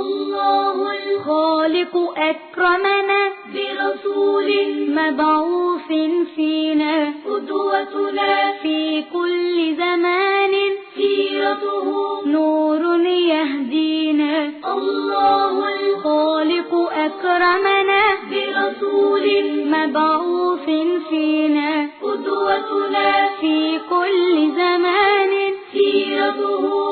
الله الخالق أكرمنا برسول مبعوث فينا قدوتنا في كل زمان سيرته نور يهدينا. الله الخالق أكرمنا برسول مبعوث فينا قدوتنا في كل زمان سيرته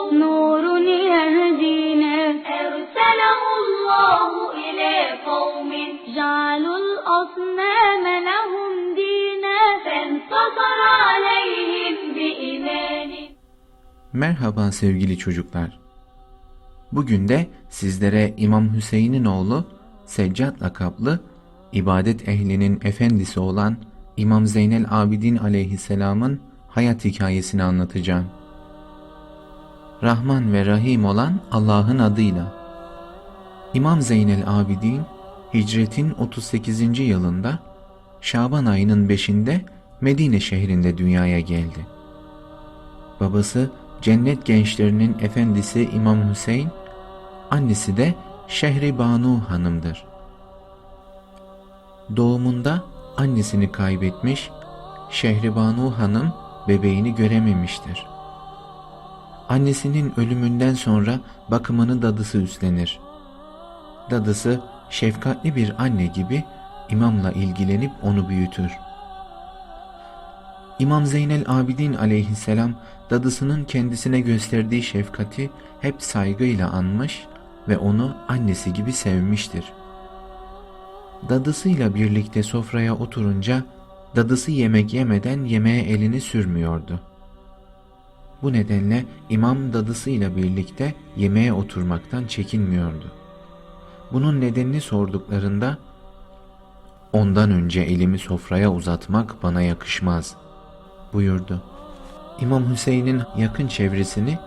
الله إلى قوم جعلوا الأصنام لهم دينا فانتصر عليهم بإيمانه Merhaba sevgili çocuklar. Bugün de sizlere İmam Hüseyin'in oğlu Seccat lakaplı ibadet ehlinin efendisi olan İmam Zeynel Abidin aleyhisselamın hayat hikayesini anlatacağım. Rahman ve Rahim olan Allah'ın adıyla. İmam Zeynel Abidin hicretin 38. yılında Şaban ayının 5'inde Medine şehrinde dünyaya geldi. Babası cennet gençlerinin efendisi İmam Hüseyin, annesi de Şehri Banu hanımdır. Doğumunda annesini kaybetmiş, Şehri Banu hanım bebeğini görememiştir. Annesinin ölümünden sonra bakımını dadısı üstlenir. Dadısı şefkatli bir anne gibi imamla ilgilenip onu büyütür. İmam Zeynel Abidin aleyhisselam dadısının kendisine gösterdiği şefkati hep saygıyla anmış ve onu annesi gibi sevmiştir. Dadısıyla birlikte sofraya oturunca dadısı yemek yemeden yemeğe elini sürmüyordu. Bu nedenle imam dadısıyla birlikte yemeğe oturmaktan çekinmiyordu. Bunun nedenini sorduklarında ondan önce elimi sofraya uzatmak bana yakışmaz buyurdu. İmam Hüseyin'in yakın çevresini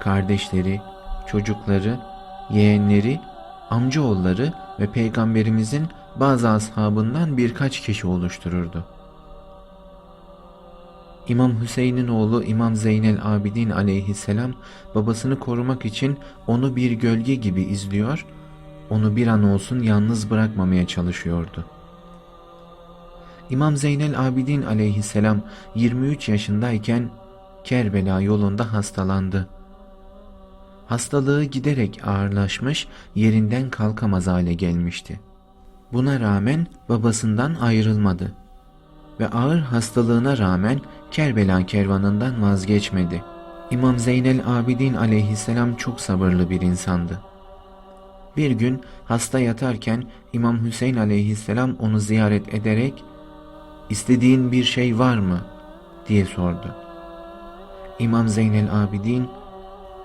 kardeşleri, çocukları, yeğenleri, amcaoğulları ve peygamberimizin bazı ashabından birkaç kişi oluştururdu. İmam Hüseyin'in oğlu İmam Zeynel Abidin aleyhisselam babasını korumak için onu bir gölge gibi izliyor, onu bir an olsun yalnız bırakmamaya çalışıyordu. İmam Zeynel Abidin aleyhisselam 23 yaşındayken Kerbela yolunda hastalandı. Hastalığı giderek ağırlaşmış, yerinden kalkamaz hale gelmişti. Buna rağmen babasından ayrılmadı ve ağır hastalığına rağmen Kerbela kervanından vazgeçmedi. İmam Zeynel Abidin aleyhisselam çok sabırlı bir insandı. Bir gün hasta yatarken İmam Hüseyin aleyhisselam onu ziyaret ederek "İstediğin bir şey var mı?" diye sordu. İmam Zeynel Abidin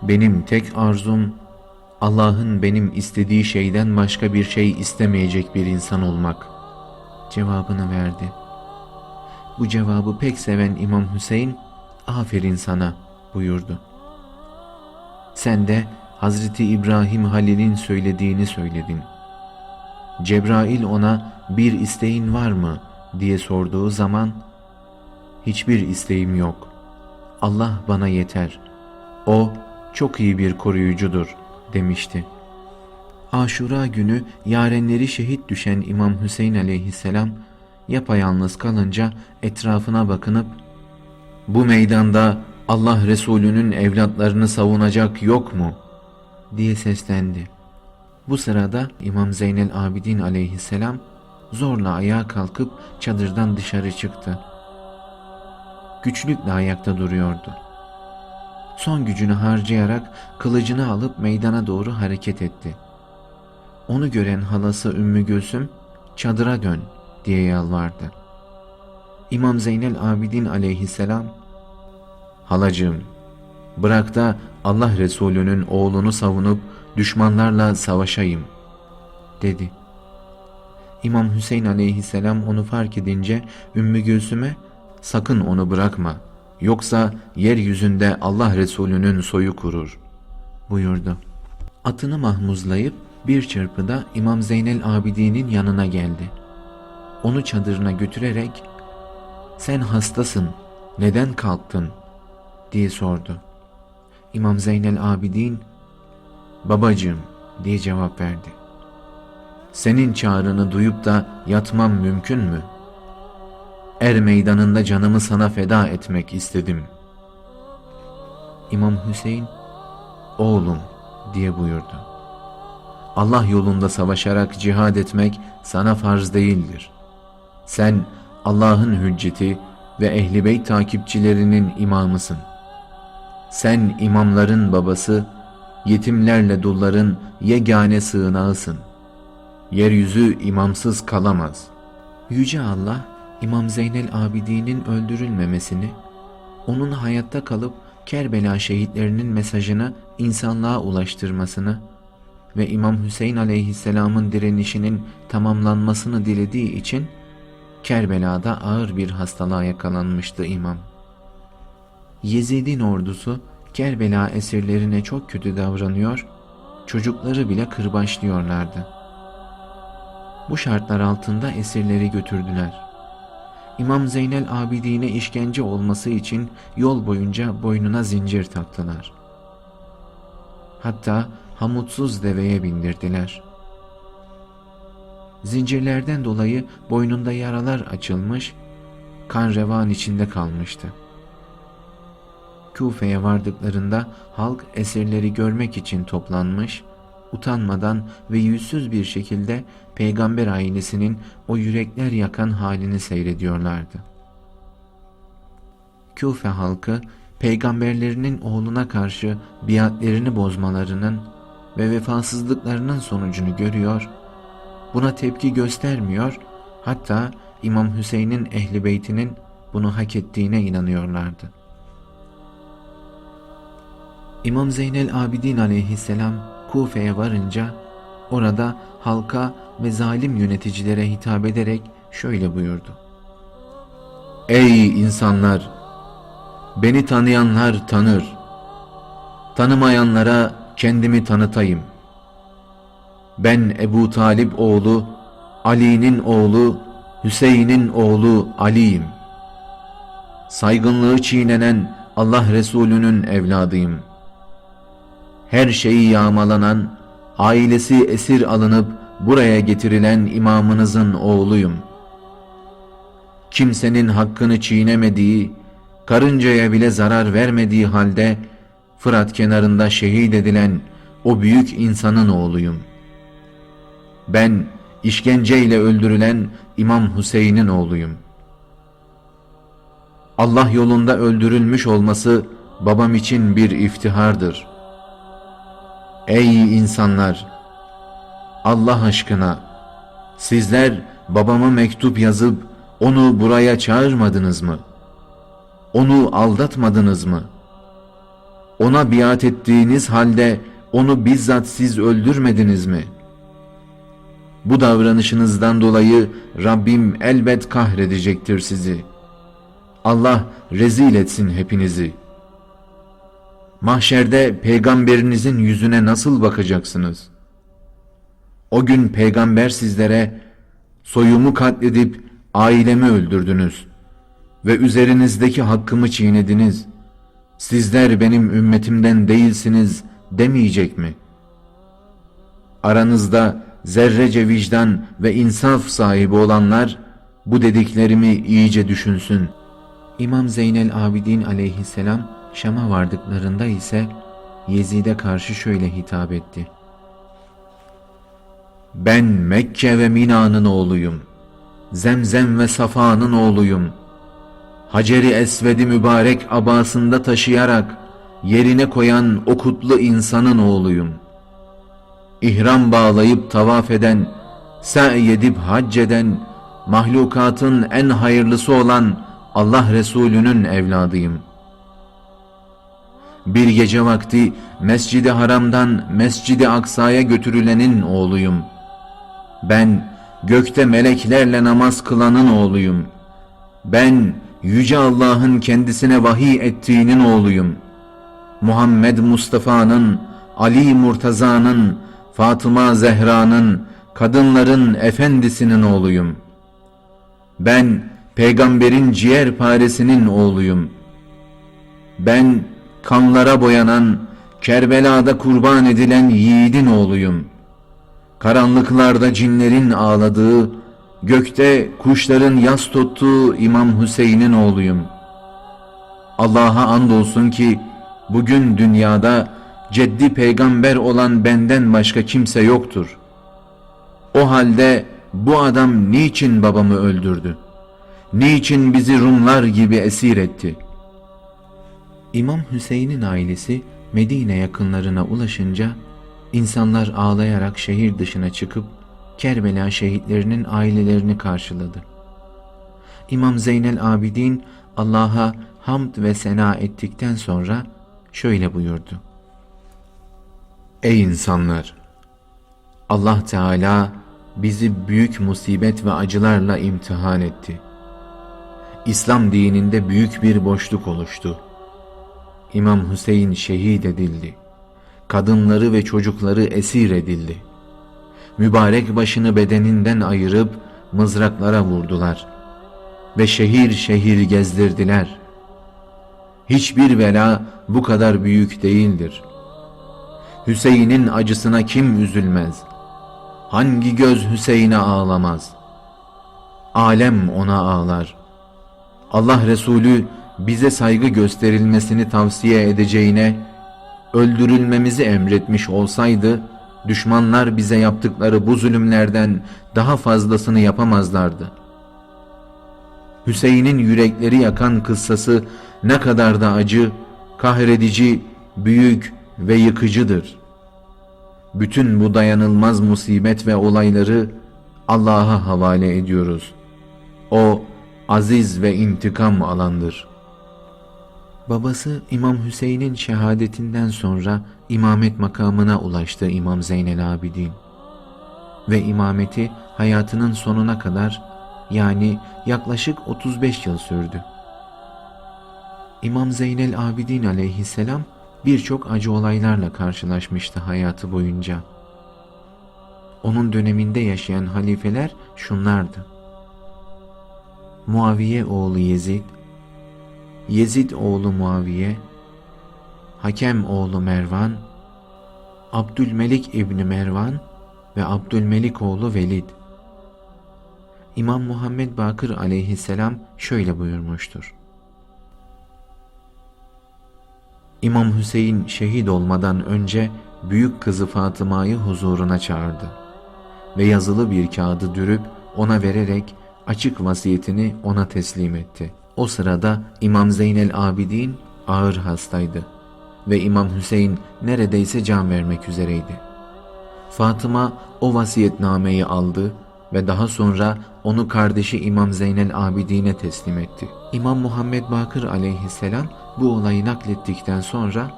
benim tek arzum Allah'ın benim istediği şeyden başka bir şey istemeyecek bir insan olmak cevabını verdi. Bu cevabı pek seven İmam Hüseyin aferin sana buyurdu. Sen de Hazreti İbrahim Halil'in söylediğini söyledin. Cebrail ona bir isteğin var mı diye sorduğu zaman hiçbir isteğim yok. Allah bana yeter. O çok iyi bir koruyucudur demişti. Aşura günü yarenleri şehit düşen İmam Hüseyin aleyhisselam yapayalnız kalınca etrafına bakınıp bu meydanda Allah Resulü'nün evlatlarını savunacak yok mu? Diye seslendi. Bu sırada İmam Zeynel Abidin aleyhisselam zorla ayağa kalkıp çadırdan dışarı çıktı. Güçlükle ayakta duruyordu. Son gücünü harcayarak kılıcını alıp meydana doğru hareket etti. Onu gören halası Ümmü Gülsüm, çadıra dön diye yalvardı. İmam Zeynel Abidin aleyhisselam, halacığım bırak da Allah Resulü'nün oğlunu savunup düşmanlarla savaşayım dedi. İmam Hüseyin aleyhisselam onu fark edince Ümmü Gülsüm'e sakın onu bırakma yoksa yeryüzünde Allah Resulü'nün soyu kurur buyurdu. Atını mahmuzlayıp bir çırpıda İmam Zeynel Abidin'in yanına geldi. Onu çadırına götürerek sen hastasın neden kalktın diye sordu. İmam Zeynel Abidin babacığım diye cevap verdi. Senin çağrını duyup da yatmam mümkün mü? Er meydanında canımı sana feda etmek istedim. İmam Hüseyin, oğlum diye buyurdu. Allah yolunda savaşarak cihad etmek sana farz değildir. Sen Allah'ın hücceti ve ehli beyt takipçilerinin imamısın. Sen imamların babası, yetimlerle dulların yegane sığınağısın. Yeryüzü imamsız kalamaz. Yüce Allah, İmam Zeynel Abidin'in öldürülmemesini, onun hayatta kalıp Kerbela şehitlerinin mesajını insanlığa ulaştırmasını ve İmam Hüseyin aleyhisselamın direnişinin tamamlanmasını dilediği için Kerbela'da ağır bir hastalığa yakalanmıştı imam. Yezid'in ordusu Kerbela esirlerine çok kötü davranıyor, çocukları bile kırbaçlıyorlardı. Bu şartlar altında esirleri götürdüler. İmam Zeynel Abidine işkence olması için yol boyunca boynuna zincir taktılar. Hatta hamutsuz deveye bindirdiler. Zincirlerden dolayı boynunda yaralar açılmış, kan revan içinde kalmıştı. Küfe'ye vardıklarında halk esirleri görmek için toplanmış, utanmadan ve yüzsüz bir şekilde peygamber ailesinin o yürekler yakan halini seyrediyorlardı. Küfe halkı peygamberlerinin oğluna karşı biatlerini bozmalarının ve vefasızlıklarının sonucunu görüyor, buna tepki göstermiyor, hatta İmam Hüseyin'in ehli beytinin bunu hak ettiğine inanıyorlardı. İmam Zeynel Abidin aleyhisselam Kufe'ye varınca orada halka ve zalim yöneticilere hitap ederek şöyle buyurdu. Ey insanlar! Beni tanıyanlar tanır. Tanımayanlara kendimi tanıtayım. Ben Ebu Talip oğlu, Ali'nin oğlu, Hüseyin'in oğlu Ali'yim. Saygınlığı çiğnenen Allah Resulü'nün evladıyım. Her şeyi yağmalanan, ailesi esir alınıp buraya getirilen imamınızın oğluyum. Kimsenin hakkını çiğnemediği, karıncaya bile zarar vermediği halde Fırat kenarında şehit edilen o büyük insanın oğluyum. Ben işkenceyle öldürülen İmam Hüseyin'in oğluyum. Allah yolunda öldürülmüş olması babam için bir iftihardır. Ey insanlar! Allah aşkına sizler babama mektup yazıp onu buraya çağırmadınız mı? Onu aldatmadınız mı? Ona biat ettiğiniz halde onu bizzat siz öldürmediniz mi? Bu davranışınızdan dolayı Rabbim elbet kahredecektir sizi. Allah rezil etsin hepinizi. Mahşerde peygamberinizin yüzüne nasıl bakacaksınız? O gün peygamber sizlere soyumu katledip ailemi öldürdünüz ve üzerinizdeki hakkımı çiğnediniz. Sizler benim ümmetimden değilsiniz demeyecek mi? Aranızda zerrece vicdan ve insaf sahibi olanlar bu dediklerimi iyice düşünsün. İmam Zeynel Abidin aleyhisselam Şam'a vardıklarında ise Yezid'e karşı şöyle hitap etti. Ben Mekke ve Mina'nın oğluyum. Zemzem ve Safa'nın oğluyum. Haceri Esved'i mübarek abasında taşıyarak yerine koyan o kutlu insanın oğluyum. İhram bağlayıp tavaf eden, sa'i edip hac eden, mahlukatın en hayırlısı olan Allah Resulü'nün evladıyım. Bir gece vakti Mescid-i Haram'dan Mescid-i Aksa'ya götürülenin oğluyum. Ben gökte meleklerle namaz kılanın oğluyum. Ben Yüce Allah'ın kendisine vahiy ettiğinin oğluyum. Muhammed Mustafa'nın, Ali Murtaza'nın, Fatıma Zehra'nın, kadınların efendisinin oğluyum. Ben peygamberin ciğer paresinin oğluyum. Ben kanlara boyanan, Kerbela'da kurban edilen yiğidin oğluyum. Karanlıklarda cinlerin ağladığı, gökte kuşların yas tuttuğu İmam Hüseyin'in oğluyum. Allah'a andolsun ki bugün dünyada ceddi peygamber olan benden başka kimse yoktur. O halde bu adam niçin babamı öldürdü? Niçin bizi Rumlar gibi esir etti? İmam Hüseyin'in ailesi Medine yakınlarına ulaşınca insanlar ağlayarak şehir dışına çıkıp Kerbela şehitlerinin ailelerini karşıladı. İmam Zeynel Abidin Allah'a hamd ve sena ettikten sonra şöyle buyurdu. Ey insanlar! Allah Teala bizi büyük musibet ve acılarla imtihan etti. İslam dininde büyük bir boşluk oluştu. İmam Hüseyin şehit edildi. Kadınları ve çocukları esir edildi. Mübarek başını bedeninden ayırıp mızraklara vurdular ve şehir şehir gezdirdiler. Hiçbir bela bu kadar büyük değildir. Hüseyin'in acısına kim üzülmez? Hangi göz Hüseyin'e ağlamaz? Alem ona ağlar. Allah Resulü bize saygı gösterilmesini tavsiye edeceğine öldürülmemizi emretmiş olsaydı düşmanlar bize yaptıkları bu zulümlerden daha fazlasını yapamazlardı. Hüseyin'in yürekleri yakan kıssası ne kadar da acı, kahredici, büyük ve yıkıcıdır. Bütün bu dayanılmaz musibet ve olayları Allah'a havale ediyoruz. O aziz ve intikam alandır. Babası İmam Hüseyin'in şehadetinden sonra imamet makamına ulaştı İmam Zeynel Abidin. Ve imameti hayatının sonuna kadar yani yaklaşık 35 yıl sürdü. İmam Zeynel Abidin aleyhisselam birçok acı olaylarla karşılaşmıştı hayatı boyunca. Onun döneminde yaşayan halifeler şunlardı. Muaviye oğlu Yezid, Yezid oğlu Muaviye, Hakem oğlu Mervan, Abdülmelik İbni Mervan ve Abdülmelik oğlu Velid. İmam Muhammed Bakır aleyhisselam şöyle buyurmuştur. İmam Hüseyin şehit olmadan önce büyük kızı Fatıma'yı huzuruna çağırdı ve yazılı bir kağıdı dürüp ona vererek açık vasiyetini ona teslim etti. O sırada İmam Zeynel Abidin ağır hastaydı ve İmam Hüseyin neredeyse can vermek üzereydi. Fatıma o vasiyetnameyi aldı ve daha sonra onu kardeşi İmam Zeynel Abidin'e teslim etti. İmam Muhammed Bakır aleyhisselam bu olayı naklettikten sonra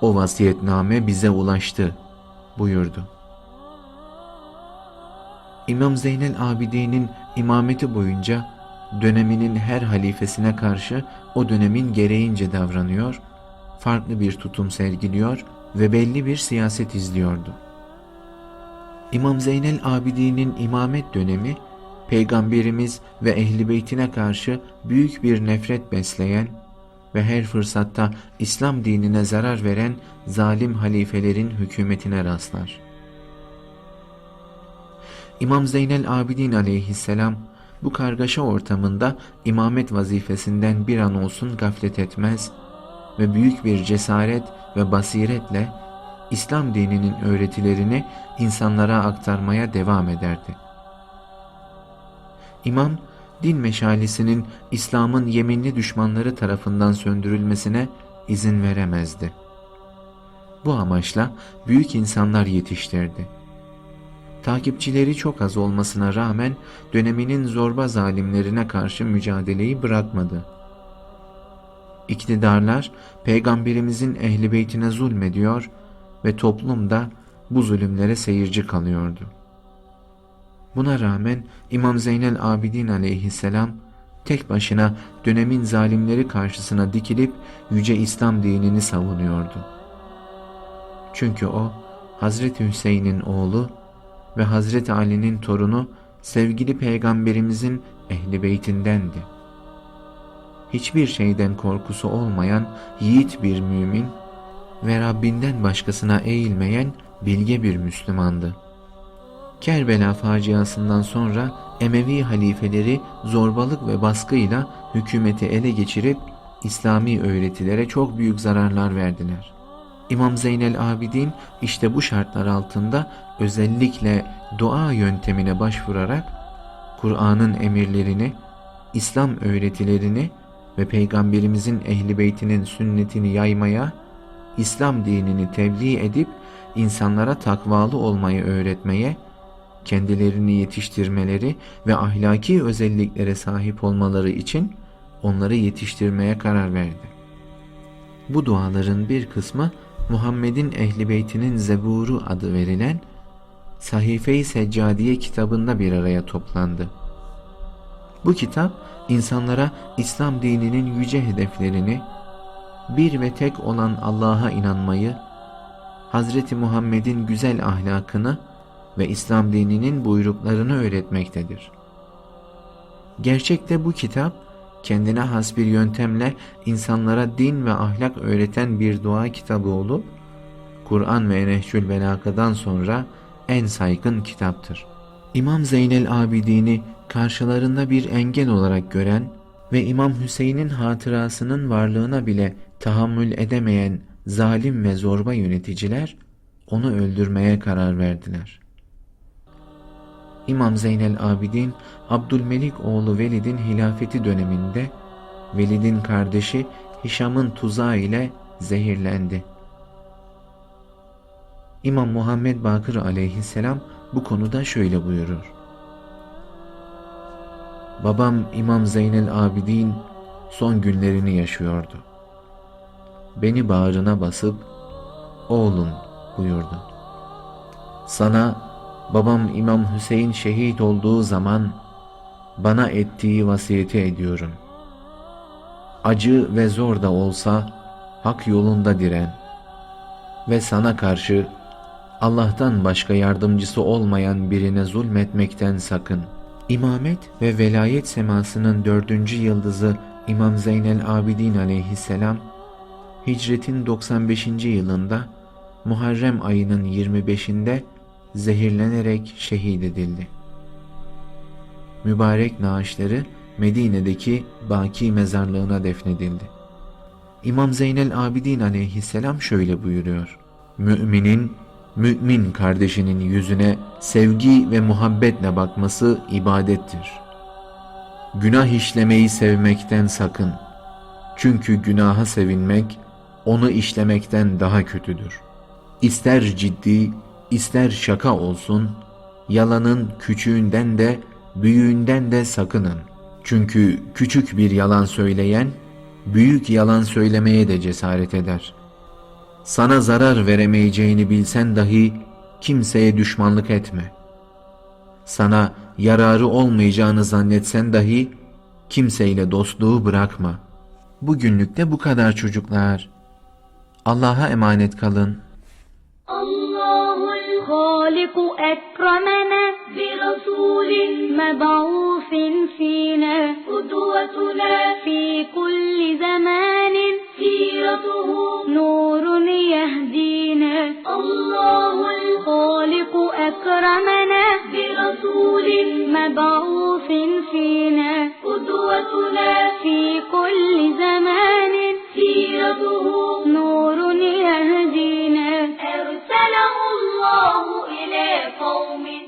o vasiyetname bize ulaştı buyurdu. İmam Zeynel Abidin'in imameti boyunca döneminin her halifesine karşı o dönemin gereğince davranıyor, farklı bir tutum sergiliyor ve belli bir siyaset izliyordu. İmam Zeynel Abidin'in imamet dönemi, Peygamberimiz ve Ehli Beytine karşı büyük bir nefret besleyen ve her fırsatta İslam dinine zarar veren zalim halifelerin hükümetine rastlar. İmam Zeynel Abidin aleyhisselam bu kargaşa ortamında imamet vazifesinden bir an olsun gaflet etmez ve büyük bir cesaret ve basiretle İslam dininin öğretilerini insanlara aktarmaya devam ederdi. İmam, din meşalisinin İslam'ın yeminli düşmanları tarafından söndürülmesine izin veremezdi. Bu amaçla büyük insanlar yetiştirdi. Takipçileri çok az olmasına rağmen döneminin zorba zalimlerine karşı mücadeleyi bırakmadı. İktidarlar peygamberimizin ehli beytine zulmediyor ve toplum da bu zulümlere seyirci kalıyordu. Buna rağmen İmam Zeynel Abidin aleyhisselam tek başına dönemin zalimleri karşısına dikilip yüce İslam dinini savunuyordu. Çünkü o Hazreti Hüseyin'in oğlu ve Hazreti Ali'nin torunu sevgili peygamberimizin ehli beytindendi. Hiçbir şeyden korkusu olmayan yiğit bir mümin ve Rabbinden başkasına eğilmeyen bilge bir Müslümandı. Kerbela faciasından sonra Emevi halifeleri zorbalık ve baskıyla hükümeti ele geçirip İslami öğretilere çok büyük zararlar verdiler. İmam Zeynel Abidin işte bu şartlar altında özellikle dua yöntemine başvurarak Kur'an'ın emirlerini, İslam öğretilerini ve Peygamberimizin ehli beytinin sünnetini yaymaya, İslam dinini tebliğ edip insanlara takvalı olmayı öğretmeye, kendilerini yetiştirmeleri ve ahlaki özelliklere sahip olmaları için onları yetiştirmeye karar verdi. Bu duaların bir kısmı Muhammed'in Ehli Beytinin Zeburu adı verilen Sahife-i Seccadiye kitabında bir araya toplandı. Bu kitap insanlara İslam dininin yüce hedeflerini, bir ve tek olan Allah'a inanmayı, Hazreti Muhammed'in güzel ahlakını ve İslam dininin buyruklarını öğretmektedir. Gerçekte bu kitap kendine has bir yöntemle insanlara din ve ahlak öğreten bir dua kitabı olup Kur'an ve Nehcül Belaka'dan sonra en saygın kitaptır. İmam Zeynel Abidin'i karşılarında bir engel olarak gören ve İmam Hüseyin'in hatırasının varlığına bile tahammül edemeyen zalim ve zorba yöneticiler onu öldürmeye karar verdiler. İmam Zeynel Abidin, Abdülmelik oğlu Velid'in hilafeti döneminde Velid'in kardeşi Hişam'ın tuzağı ile zehirlendi. İmam Muhammed Bakır aleyhisselam bu konuda şöyle buyurur. Babam İmam Zeynel Abidin son günlerini yaşıyordu. Beni bağrına basıp, oğlum buyurdu. Sana babam İmam Hüseyin şehit olduğu zaman bana ettiği vasiyeti ediyorum. Acı ve zor da olsa hak yolunda diren ve sana karşı Allah'tan başka yardımcısı olmayan birine zulmetmekten sakın. İmamet ve velayet semasının dördüncü yıldızı İmam Zeynel Abidin aleyhisselam, hicretin 95. yılında Muharrem ayının 25'inde zehirlenerek şehit edildi. Mübarek naaşları Medine'deki Baki mezarlığına defnedildi. İmam Zeynel Abidin aleyhisselam şöyle buyuruyor. Müminin, mümin kardeşinin yüzüne sevgi ve muhabbetle bakması ibadettir. Günah işlemeyi sevmekten sakın. Çünkü günaha sevinmek, onu işlemekten daha kötüdür. İster ciddi, ister şaka olsun, yalanın küçüğünden de büyüğünden de sakının. Çünkü küçük bir yalan söyleyen, büyük yalan söylemeye de cesaret eder. Sana zarar veremeyeceğini bilsen dahi kimseye düşmanlık etme. Sana yararı olmayacağını zannetsen dahi kimseyle dostluğu bırakma. Bugünlük de bu kadar çocuklar. Allah'a emanet kalın. الخالق أكرمنا برسول مبعوث فينا. قدوتنا في كل زمان سيرته نور يهدينا. الله الخالق أكرمنا برسول مبعوث فينا. قدوتنا في كل زمان سيرته نور يهدينا. الله إلى قوم